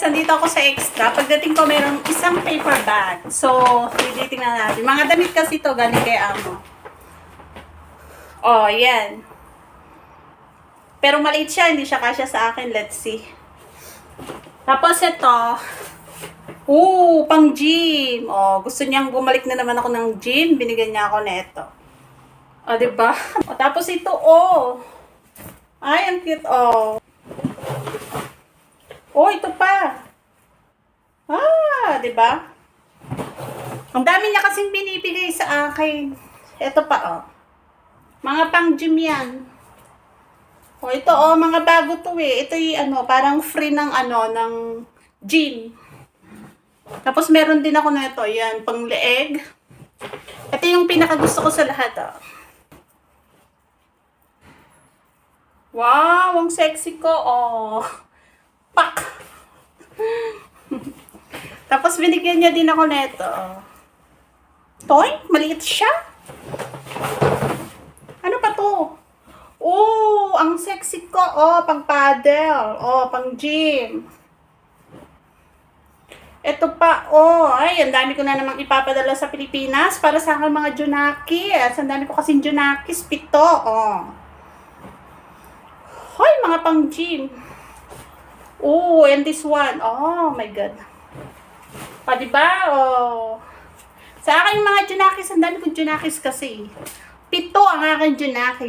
guys, nandito ako sa extra. Pagdating ko, mayroong isang paper bag. So, titingnan natin. Mga damit kasi to galing kay Amo. Oh, yan. Pero maliit siya, hindi siya kasya sa akin. Let's see. Tapos ito, Oo, pang gym. Oh, gusto niyang bumalik na naman ako ng gym. Binigyan niya ako nito. O, oh, diba? O, tapos ito, oh. Ay, ang cute, oh. Oh, ito pa. Ah, di ba? Ang dami niya kasing binibigay sa akin. Ito pa, oh. Mga pang gym yan. Oh, ito, oh, mga bago to eh. Ito yung, ano, parang free ng, ano, ng gym. Tapos, meron din ako na ito. Yan, pang leeg. Ito yung pinakagusto ko sa lahat, oh. Wow, ang sexy ko, oh. Pak! Tapos binigyan niya din ako nito. Toy, maliit siya. Ano pa to? Oh, ang sexy ko. Oh, pang paddle. Oh, pang gym. Ito pa, oh, ay, ang dami ko na namang ipapadala sa Pilipinas para sa aking mga Junakis. Ang dami ko kasing Junakis, pito, oh. Hoy, mga pang gym. Oh, and this one. Oh, my God. O, diba? Oh. Sa aking mga Junakis, ang dami kong Junakis kasi. Pito ang aking Junakis.